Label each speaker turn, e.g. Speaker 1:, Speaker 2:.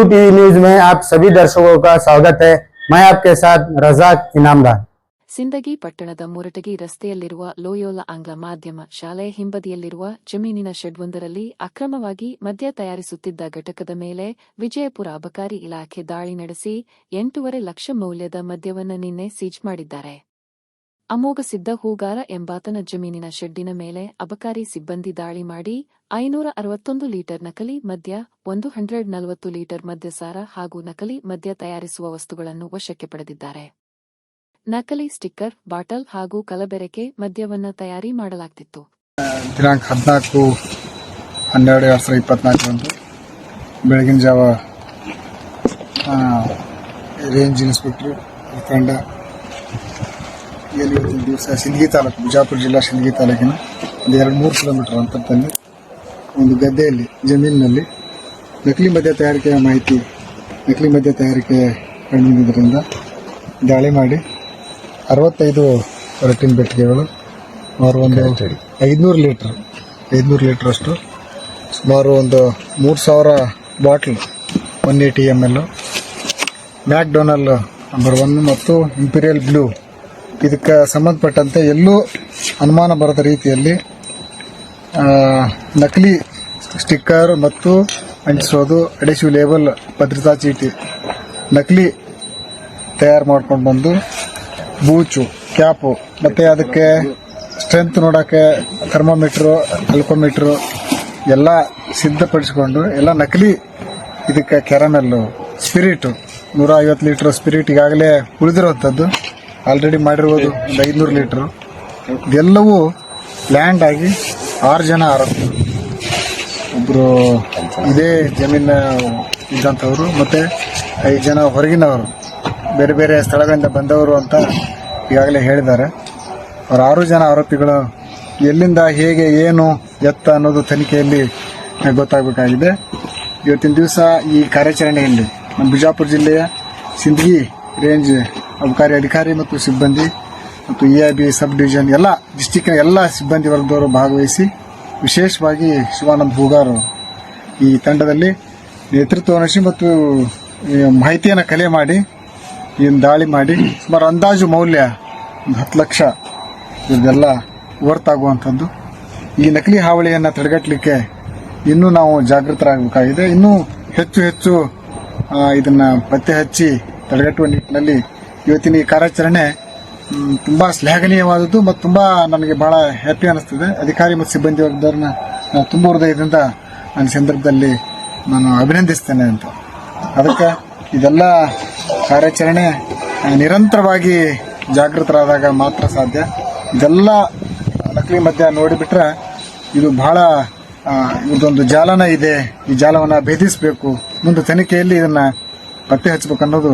Speaker 1: TV news में आप सभी दर्शकों का स्वागत है मैं आपके साथ रजाक इनामदार
Speaker 2: ಸಿಂದಗಿ ಪಟ್ಟಣದ ಮುರಟಗಿ ರಸ್ತೆಯಲ್ಲಿರುವ ಲೋಯೋಲ ಆಂಗ್ಲ ಮಾಧ್ಯಮ ಶಾಲೆ ಹಿಂಬದಿಯಲ್ಲಿರುವ ಜಮೀನಿನ ಶೆಡ್ವೊಂದರಲ್ಲಿ ಅಕ್ರಮವಾಗಿ ಮದ್ಯ ತಯಾರಿಸುತ್ತಿದ್ದ ಘಟಕದ ಮೇಲೆ ವಿಜಯಪುರ ಅಬಕಾರಿ ಇಲಾಖೆ ದಾಳಿ ನಡೆಸಿ ಎಂಟೂವರೆ ಲಕ್ಷ ಮೌಲ್ಯದ ಮದ್ಯವನ್ನು ನಿನ್ನೆ ಸೀಜ್ ಮಾಡಿದ್ದಾರೆ ಅಮೋಘ ಸಿದ್ದ ಹೂಗಾರ ಎಂಬಾತನ ಜಮೀನಿನ ಶೆಡ್ಡಿನ ಮೇಲೆ ಅಬಕಾರಿ ಸಿಬ್ಬಂದಿ ದಾಳಿ ಮಾಡಿ ಐನೂರ ಅರವತ್ತೊಂದು ಲೀಟರ್ ನಕಲಿ ಮದ್ಯ, ಒಂದು ಹಂಡ್ರೆಡ್ ನಲವತ್ತು ಲೀಟರ್ ಮದ್ಯಸಾರ ಹಾಗೂ ನಕಲಿ ಮದ್ಯ ತಯಾರಿಸುವ ವಸ್ತುಗಳನ್ನು ವಶಕ್ಕೆ ಪಡೆದಿದ್ದಾರೆ. ನಕಲಿ ಸ್ಟಿಕ್ಕರ್, ಬಾಟಲ್ ಹಾಗೂ ಕಲಬೆರಕೆ ಮದ್ಯವನ್ನು ತಯಾರಿ ಮಾಡಲಾಗ್ತಿತ್ತು.
Speaker 3: ದಿನಾಂಕ ಹದಿನಾಲ್ಕು ಹನ್ನೆರಡು ಎರಡು ಸಾವಿರದ ಇಪ್ಪತ್ನಾಲ್ಕರಂದು ಬೆಳಗಿನ ಜಾವ ರೇಂಜ್ ಇನ್ಸ್ಪೆಕ್ಟರ್ ತಂಡ ಏನು ಇವತ್ತಿನ ದಿವಸ ಸಿಂದಗಿ ತಾಲೂಕು ಬಿಜಾಪುರ ಜಿಲ್ಲಾ ಸಿಂದಗಿ ತಾಲೂಕಿನ ಒಂದು ಎರಡು ಮೂರು ಕಿಲೋಮೀಟರ್ ಅಂತರದಲ್ಲಿ ಒಂದು ಗದ್ದೆಯಲ್ಲಿ ಜಮೀನಿನಲ್ಲಿ ನಕಲಿ ಮದ್ಯ ತಯಾರಿಕೆಯ ಮಾಹಿತಿ ನಕಲಿ ಮದ್ಯ ತಯಾರಿಕೆ ಕಂಡುಬಂದಿದ್ದರಿಂದ ದಾಳಿ ಮಾಡಿ ಅರವತ್ತೈದು ರಟ್ಟಿನ ಬೆಟ್ಟಿಗೆಗಳು ಸುಮಾರು ಒಂದು ಐದುನೂರು ಲೀಟ್ರ್ ಐದುನೂರು ಲೀಟ್ರಷ್ಟು ಸುಮಾರು ಒಂದು ಮೂರು ಸಾವಿರ bottle one eighty M L McDowell number one ಮತ್ತು ಇಂಪೀರಿಯಲ್ ಬ್ಲೂ ಇದಕ್ಕೆ ಸಂಬಂಧಪಟ್ಟಂತೆ ಎಲ್ಲೂ ಅನುಮಾನ ಬರದ ರೀತಿಯಲ್ಲಿ ನಕಲಿ ಸ್ಟಿಕ್ಕರ್ ಮತ್ತು ಅಂಟಿಸೋದು ಅಡೆಸಿವ್ ಲೇಬಲ್ ಭದ್ರತಾ ಚೀಟಿ ನಕಲಿ ತಯಾರು ಮಾಡ್ಕೊಂಡು ಬಂದು, ಬೂಚು, ಕ್ಯಾಪು, ಮತ್ತು ಅದಕ್ಕೆ ಸ್ಟ್ರೆಂತ್ ನೋಡೋಕ್ಕೆ ಥರ್ಮೋಮೀಟ್ರು ಅಲ್ಕೋಮೀಟ್ರು ಎಲ್ಲ ಸಿದ್ಧಪಡಿಸಿಕೊಂಡು, ಎಲ್ಲ ನಕಲಿ ಇದಕ್ಕೆ ಕ್ಯಾರಮೆಲ್ಲು ಸ್ಪಿರಿಟು ನೂರ ಐವತ್ತು ಲೀಟ್ರ್ ಸ್ಪಿರಿಟ್ ಈಗಾಗಲೇ ಉಳಿದಿರುವಂಥದ್ದು. ಆಲ್ರೆಡಿ ಮಾಡಿರ್ಬೋದು ಒಂದು ಐನೂರು ಲೀಟ್ರು. ಇದೆಲ್ಲವೂ ಲ್ಯಾಂಡ್ ಆಗಿ ಆರು ಜನ ಆರೋಪಿ ಒಬ್ಬರು ಇದೇ ಜಮೀನ ಇದ್ದಂಥವ್ರು ಮತ್ತು ಐದು ಜನ ಹೊರಗಿನವರು. ಬೇರೆ ಬೇರೆ ಸ್ಥಳಗಳಿಂದ ಬಂದವರು ಅಂತ ಈಗಾಗಲೇ ಹೇಳಿದ್ದಾರೆ. ಅವ್ರು ಆರು ಜನ ಆರೋಪಿಗಳು. ಎಲ್ಲಿಂದ ಹೇಗೆ ಏನು ಎತ್ತ ಅನ್ನೋದು ತನಿಖೆಯಲ್ಲಿ ಗೊತ್ತಾಗಬೇಕಾಗಿದೆ. ಇವತ್ತಿನ ದಿವಸ ಈ ಕಾರ್ಯಾಚರಣೆಯಲ್ಲಿ ನಮ್ಮ ಬಿಜಾಪುರ ಜಿಲ್ಲೆಯ ಸಿಂದಗಿ ರೇಂಜ್ ಅಬಕಾರಿ ಅಧಿಕಾರಿ ಮತ್ತು ಸಿಬ್ಬಂದಿ ಮತ್ತು E I B sub division ಎಲ್ಲ ಡಿಸ್ಟಿಕ್ನ ಎಲ್ಲ ಸಿಬ್ಬಂದಿ ವರ್ಗದವರು ಭಾಗವಹಿಸಿ ವಿಶೇಷವಾಗಿ ಶಿವಾನಂದ್ ಹೂಗಾರ್ ಈ ತಂಡದಲ್ಲಿ ನೇತೃತ್ವ ವಹಿಸಿ ಮತ್ತು ಮಾಹಿತಿಯನ್ನು ಕಲೆ ಮಾಡಿ, ಈ ದಾಳಿ ಮಾಡಿ ಸುಮಾರು ಅಂದಾಜು ಮೌಲ್ಯ ಒಂದು ಹತ್ತು ಲಕ್ಷ ಇದೆಲ್ಲ ಹೊರತಾಗುವಂಥದ್ದು. ಈ ನಕಲಿ ಹಾವಳಿಯನ್ನು ತಡೆಗಟ್ಟಲಿಕ್ಕೆ ಇನ್ನೂ ನಾವು ಜಾಗೃತರಾಗಬೇಕಾಗಿದೆ. ಇನ್ನೂ ಹೆಚ್ಚು ಹೆಚ್ಚು ಇದನ್ನ ಪತ್ತೆ ಹಚ್ಚಿ ತಡೆಗಟ್ಟುವ ನಿಟ್ಟಿನಲ್ಲಿ ಇವತ್ತಿನ ಈ ಕಾರ್ಯಾಚರಣೆ ತುಂಬ ಶ್ಲಾಘನೀಯವಾದದ್ದು ಮತ್ತು ತುಂಬ ನನಗೆ ಬಹಳ ಹ್ಯಾಪಿ ಅನ್ನಿಸ್ತಿದೆ ಅಧಿಕಾರಿ ಮತ್ತು ಸಿಬ್ಬಂದಿ ವರ್ಗದವ್ರನ್ನ ನಾನು ತುಂಬ ಹೃದಯದಿಂದ ನನ್ನ ಸಂದರ್ಭದಲ್ಲಿ ನಾನು ಅಭಿನಂದಿಸ್ತೇನೆ ಅಂತ. ಅದಕ್ಕೆ ಇದೆಲ್ಲ ಕಾರ್ಯಾಚರಣೆ ನಿರಂತರವಾಗಿ ಜಾಗೃತರಾದಾಗ ಮಾತ್ರ ಸಾಧ್ಯ. ಇದೆಲ್ಲ ನಕಲಿ ಮಧ್ಯ ನೋಡಿಬಿಟ್ರೆ ಇದು ಬಹಳ ಇದೊಂದು ಜಾಲನ ಇದೆ. ಈ ಜಾಲವನ್ನು ಭೇದಿಸಬೇಕು. ಮುಂದೆ ತನಿಖೆಯಲ್ಲಿ ಇದನ್ನು ಪತ್ತೆ ಹಚ್ಚಬೇಕು ಅನ್ನೋದು